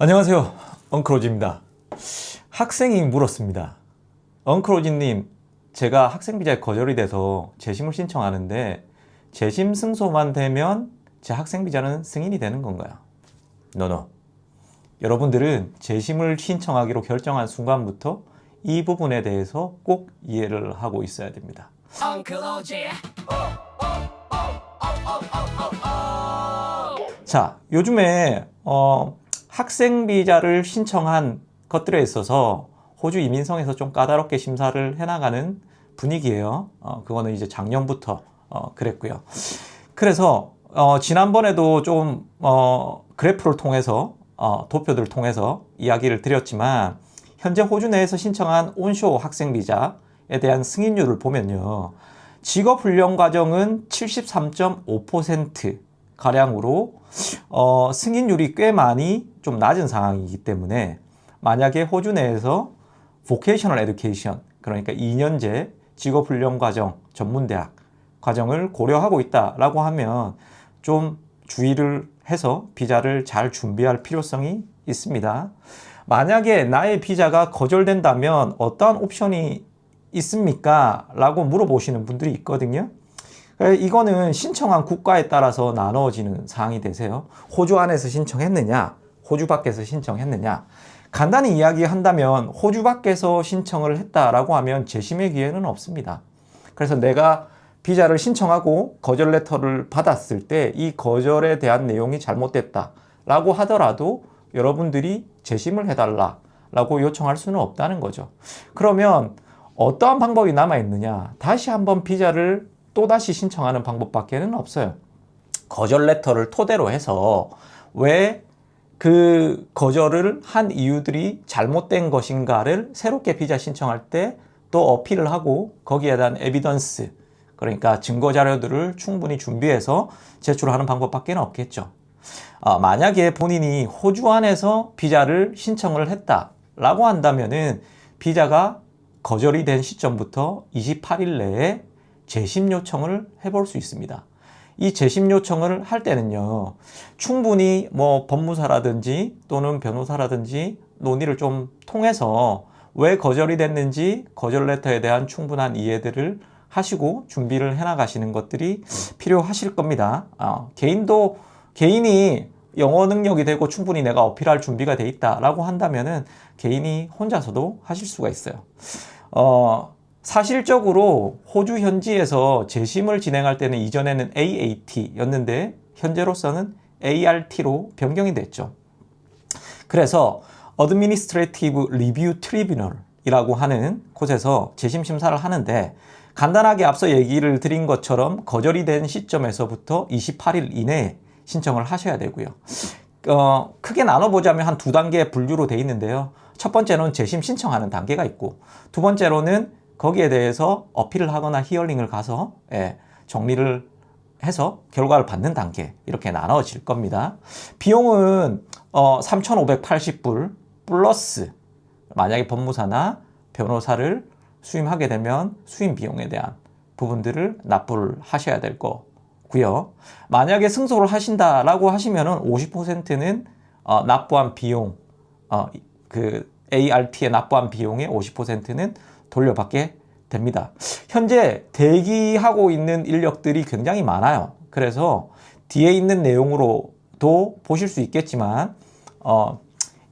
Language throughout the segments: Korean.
안녕하세요. 엉크로지입니다. 학생이 물었습니다. 엉크로지님, 제가 학생 비자에 거절이 돼서 재심을 신청하는데 재심 승소만 되면 제 학생 비자는 승인이 되는 건가요? 노노. 여러분들은 재심을 신청하기로 결정한 순간부터 이 부분에 대해서 꼭 이해를 하고 있어야 됩니다. 자, 요즘에 어, 학생 비자를 신청한 것들에 있어서 호주 이민성에서 좀 까다롭게 심사를 해나가는 분위기예요. 어, 그거는 이제 작년부터 어, 그랬고요. 그래서 어, 지난번에도 좀 어, 그래프를 통해서 어, 도표들을 통해서 이야기를 드렸지만 현재 호주 내에서 신청한 온쇼 학생 비자에 대한 승인율을 보면요. 직업 훈련 과정은 73.5% 가량으로 어, 승인율이 꽤 많이 좀 낮은 상황이기 때문에 만약에 호주 내에서 vocational education 그러니까 2년제 직업 훈련 과정 전문대학 과정을 고려하고 있다라고 하면 좀 주의를 해서 비자를 잘 준비할 필요성이 있습니다. 만약에 나의 비자가 거절된다면 어떠한 옵션이 있습니까? 라고 물어보시는 분들이 있거든요. 이거는 신청한 국가에 따라서 나눠지는 사항이 되세요. 호주 안에서 신청했느냐, 호주 밖에서 신청했느냐. 간단히 이야기한다면 호주 밖에서 신청을 했다라고 하면 재심의 기회는 없습니다. 그래서 내가 비자를 신청하고 거절 레터를 받았을 때 이 거절에 대한 내용이 잘못됐다라고 하더라도 여러분들이 재심을 해달라라고 요청할 수는 없다는 거죠. 그러면 어떠한 방법이 남아 있느냐? 다시 한번 비자를 또 다시 신청하는 방법밖에는 없어요. 거절 레터를 토대로 해서 왜 그 거절을 한 이유들이 잘못된 것인가를 새롭게 비자 신청할 때 또 어필을 하고 거기에 대한 에비던스 그러니까 증거 자료들을 충분히 준비해서 제출하는 방법밖에 없겠죠. 아, 만약에 본인이 호주 안에서 비자를 신청을 했다라고 한다면은 비자가 거절이 된 시점부터 28일 내에 재심 요청을 해볼 수 있습니다. 이 재심 요청을 할 때는요, 충분히 뭐 법무사라든지 또는 변호사라든지 논의를 좀 통해서 왜 거절이 됐는지 거절 레터에 대한 충분한 이해들을 하시고 준비를 해 나가시는 것들이 필요하실 겁니다. 어, 개인도 개인이 영어 능력이 되고 충분히 내가 어필할 준비가 돼 있다라고 한다면은 개인이 혼자서도 하실 수가 있어요. 어, 사실적으로 호주 현지에서 재심을 진행할 때는 이전에는 AAT였는데 현재로서는 ART로 변경이 됐죠. 그래서 Administrative Review Tribunal이라고 하는 곳에서 재심 심사를 하는데 간단하게 앞서 얘기를 드린 것처럼 거절이 된 시점에서부터 28일 이내에 신청을 하셔야 되고요. 어, 크게 나눠보자면 한 두 단계 분류로 돼 있는데요. 첫 번째로는 재심 신청하는 단계가 있고, 두 번째로는 거기에 대해서 어필을 하거나 히어링을 가서 예, 정리를 해서 결과를 받는 단계 이렇게 나눠질 겁니다. 비용은 어, 3,580불 플러스 만약에 법무사나 변호사를 수임하게 되면 수임 비용에 대한 부분들을 납부를 하셔야 될 거고요. 만약에 승소를 하신다라고 하시면은 50%는 어, 납부한 비용, 어, 그 ART에 납부한 비용의 50%는 돌려받게 됩니다. 현재 대기하고 있는 인력들이 굉장히 많아요. 그래서 뒤에 있는 내용으로도 보실 수 있겠지만, 어,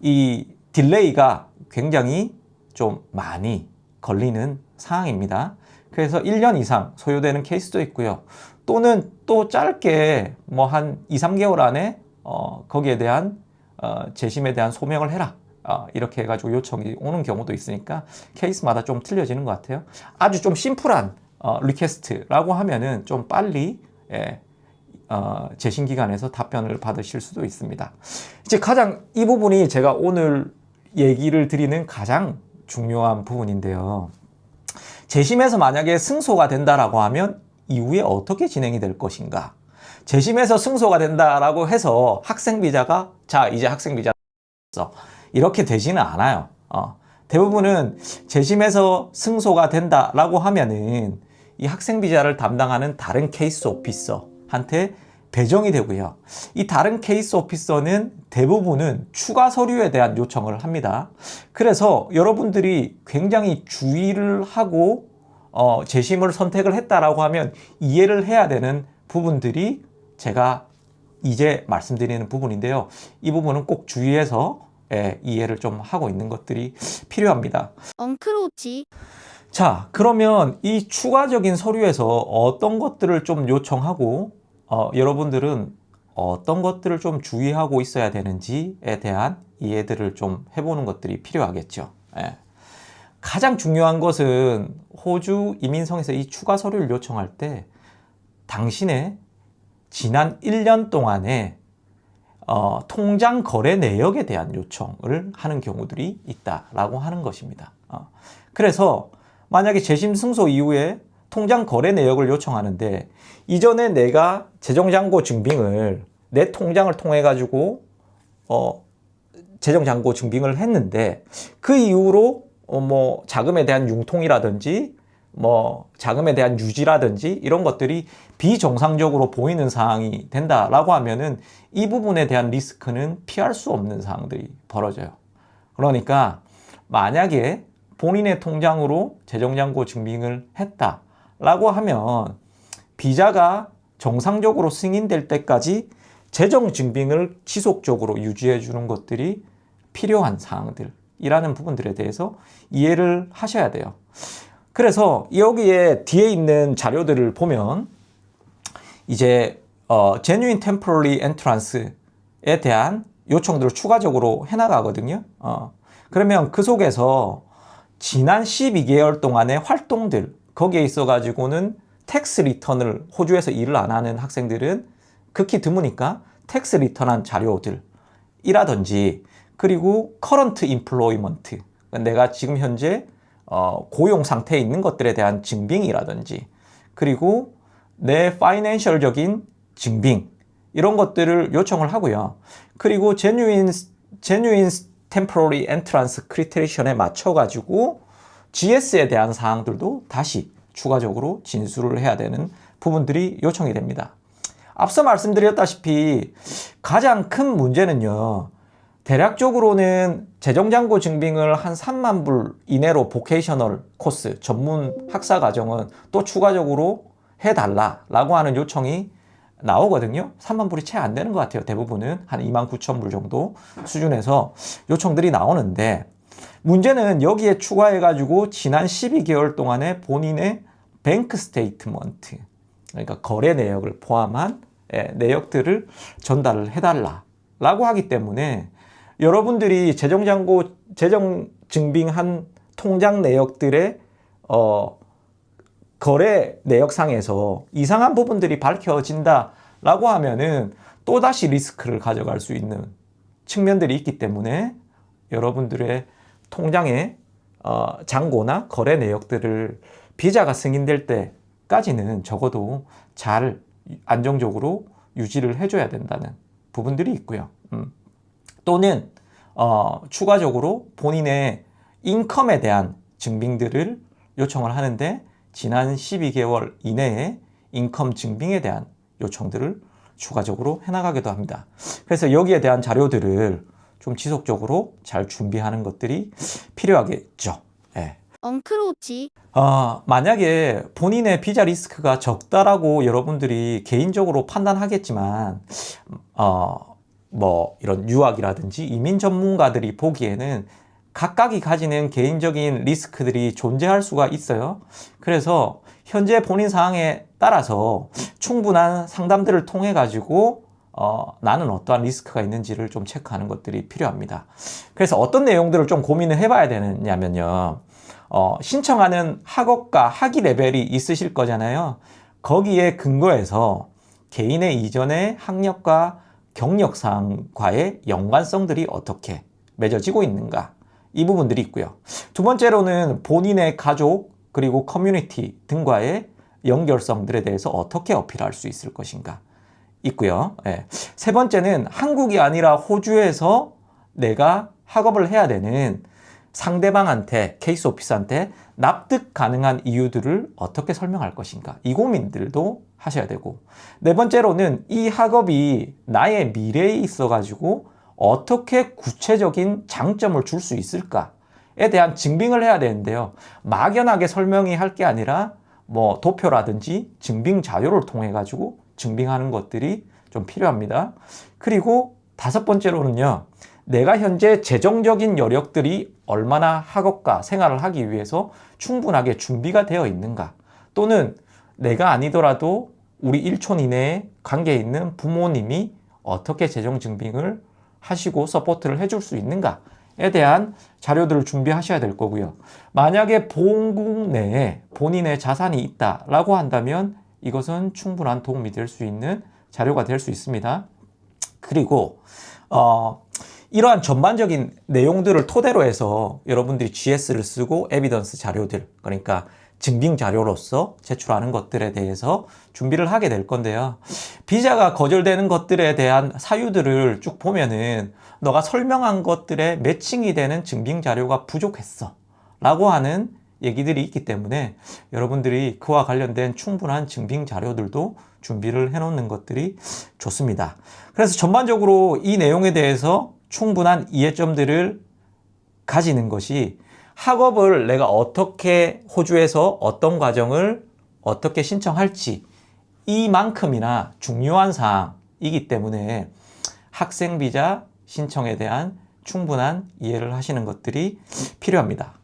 이 딜레이가 굉장히 좀 많이 걸리는 상황입니다. 그래서 1년 이상 소요되는 케이스도 있고요. 또는 또 짧게 뭐 한 2, 3개월 안에 어, 거기에 대한 어, 재심에 대한 소명을 해라. 어, 이렇게 해가지고 요청이 오는 경우도 있으니까 케이스마다 좀 틀려지는 것 같아요. 아주 좀 심플한 어, 리퀘스트라고 하면은 좀 빨리 예, 어, 재심 기관에서 답변을 받으실 수도 있습니다. 이제 가장 이 부분이 제가 오늘 얘기를 드리는 가장 중요한 부분인데요. 재심에서 만약에 승소가 된다라고 하면 이후에 어떻게 진행이 될 것인가? 재심에서 승소가 된다라고 해서 학생 비자가 자 이제 학생 비자 이렇게 되지는 않아요. 어, 대부분은 재심에서 승소가 된다라고 하면은 이 학생 비자를 담당하는 다른 케이스 오피서한테 배정이 되고요. 이 다른 케이스 오피서는 대부분은 추가 서류에 대한 요청을 합니다. 그래서 여러분들이 굉장히 주의를 하고 어, 재심을 선택을 했다라고 하면 이해를 해야 되는 부분들이 제가 이제 말씀드리는 부분인데요. 이 부분은 꼭 주의해서 예, 이해를 좀 하고 있는 것들이 필요합니다. 엉크로치, 자, 그러면 이 추가적인 서류에서 어떤 것들을 좀 요청하고, 어, 여러분들은 어떤 것들을 좀 주의하고 있어야 되는지에 대한 이해들을 좀 해보는 것들이 필요하겠죠. 예. 가장 중요한 것은 호주 이민성에서 이 추가 서류를 요청할 때 당신의 지난 1년 동안의 어, 통장 거래 내역에 대한 요청을 하는 경우들이 있다라고 하는 것입니다. 어, 그래서 만약에 재심 승소 이후에 통장 거래 내역을 요청하는데 이전에 내가 재정잔고 증빙을 내 통장을 통해 가지고 어, 재정잔고 증빙을 했는데 그 이후로 어, 뭐 자금에 대한 융통이라든지 뭐 자금에 대한 유지라든지 이런 것들이 비정상적으로 보이는 사항이 된다라고 하면은 이 부분에 대한 리스크는 피할 수 없는 사항들이 벌어져요. 그러니까 만약에 본인의 통장으로 재정잔고 증빙을 했다라고 하면 비자가 정상적으로 승인될 때까지 재정 증빙을 지속적으로 유지해 주는 것들이 필요한 사항들이라는 부분들에 대해서 이해를 하셔야 돼요. 그래서 여기에 뒤에 있는 자료들을 보면 이제 어, genuine temporary entrance에 대한 요청들을 추가적으로 해나가거든요. 어, 그러면 그 속에서 지난 12개월 동안의 활동들 거기에 있어 가지고는 텍스 리턴을 호주에서 일을 안 하는 학생들은 극히 드무니까 텍스 리턴한 자료들이라든지 그리고 커런트 인플로이먼트 내가 지금 현재 어, 고용 상태에 있는 것들에 대한 증빙이라든지 그리고 내 파이낸셜적인 증빙 이런 것들을 요청을 하고요. 그리고 genuine genuine temporary entrance criteriation에 맞춰 가지고 GS에 대한 사항들도 다시 추가적으로 진술을 해야 되는 부분들이 요청이 됩니다. 앞서 말씀드렸다시피 가장 큰 문제는요. 대략적으로는 재정잔고 증빙을 한 3만 불 이내로 보케이셔널 코스 전문 학사 과정은 또 추가적으로 해달라라고 하는 요청이 나오거든요. 3만 불이 채 안 되는 것 같아요. 대부분은 한 2만 9천 불 정도 수준에서 요청들이 나오는데 문제는 여기에 추가해가지고 지난 12개월 동안의 본인의 뱅크 스테이트먼트 그러니까 거래 내역을 포함한 예, 내역들을 전달을 해달라라고 하기 때문에 여러분들이 재정잔고 재정 증빙한 통장 내역들의 어, 거래 내역상에서 이상한 부분들이 밝혀진다라고 하면은 또 다시 리스크를 가져갈 수 있는 측면들이 있기 때문에 여러분들의 통장의 어, 잔고나 거래 내역들을 비자가 승인될 때까지는 적어도 잘 안정적으로 유지를 해줘야 된다는 부분들이 있고요. 음. 또는 어, 추가적으로 본인의 인컴에 대한 증빙들을 요청을 하는데 지난 12개월 이내에 인컴 증빙에 대한 요청들을 추가적으로 해나가기도 합니다. 그래서 여기에 대한 자료들을 좀 지속적으로 잘 준비하는 것들이 필요하겠죠. 예. 엉크로치, 어, 만약에 본인의 비자 리스크가 적다라고 여러분들이 개인적으로 판단하겠지만, 어, 뭐, 이런 유학이라든지 이민 전문가들이 보기에는 각각이 가지는 개인적인 리스크들이 존재할 수가 있어요. 그래서 현재 본인 상황에 따라서 충분한 상담들을 통해 가지고 어, 나는 어떠한 리스크가 있는지를 좀 체크하는 것들이 필요합니다. 그래서 어떤 내용들을 좀 고민을 해봐야 되느냐면요. 어, 신청하는 학업과 학위 레벨이 있으실 거잖아요. 거기에 근거해서 개인의 이전의 학력과 경력상과의 연관성들이 어떻게 맺어지고 있는가. 이 부분들이 있고요. 두 번째로는 본인의 가족 그리고 커뮤니티 등과의 연결성들에 대해서 어떻게 어필할 수 있을 것인가 있고요. 예. 세 번째는 한국이 아니라 호주에서 내가 학업을 해야 되는 상대방한테 케이스 오피스한테 납득 가능한 이유들을 어떻게 설명할 것인가 이 고민들도 하셔야 되고 네 번째로는 이 학업이 나의 미래에 있어 가지고 어떻게 구체적인 장점을 줄 수 있을까에 대한 증빙을 해야 되는데요. 막연하게 설명이 할 게 아니라 뭐 도표라든지 증빙 자료를 통해 가지고 증빙하는 것들이 좀 필요합니다. 그리고 다섯 번째로는요. 내가 현재 재정적인 여력들이 얼마나 학업과 생활을 하기 위해서 충분하게 준비가 되어 있는가 또는 내가 아니더라도 우리 일촌 이내에 관계에 있는 부모님이 어떻게 재정 증빙을 하시고 서포트를 해줄 수 있는가에 대한 자료들을 준비하셔야 될 거고요. 만약에 보험국 내에 본인의 자산이 있다라고 한다면 이것은 충분한 도움이 될 수 있는 자료가 될 수 있습니다. 그리고 어, 이러한 전반적인 내용들을 토대로 해서 여러분들이 GS를 쓰고 에비던스 자료들 그러니까 증빙 자료로서 제출하는 것들에 대해서 준비를 하게 될 건데요. 비자가 거절되는 것들에 대한 사유들을 쭉 보면은 너가 설명한 것들에 매칭이 되는 증빙 자료가 부족했어. 라고 하는 얘기들이 있기 때문에 여러분들이 그와 관련된 충분한 증빙 자료들도 준비를 해 놓는 것들이 좋습니다. 그래서 전반적으로 이 내용에 대해서 충분한 이해점들을 가지는 것이 학업을 내가 어떻게 호주에서 어떤 과정을 어떻게 신청할지 이만큼이나 중요한 사항이기 때문에 학생 비자 신청에 대한 충분한 이해를 하시는 것들이 필요합니다.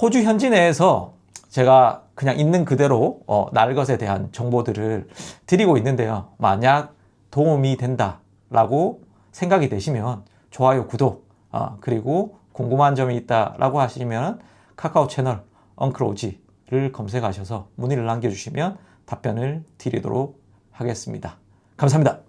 호주 현지 내에서 제가 그냥 있는 그대로 어, 날 것에 대한 정보들을 드리고 있는데요. 만약 도움이 된다라고 생각이 되시면 좋아요, 구독, 어, 그리고 궁금한 점이 있다라고 하시면 카카오 채널 엉클오지를 검색하셔서 문의를 남겨주시면 답변을 드리도록 하겠습니다. 감사합니다.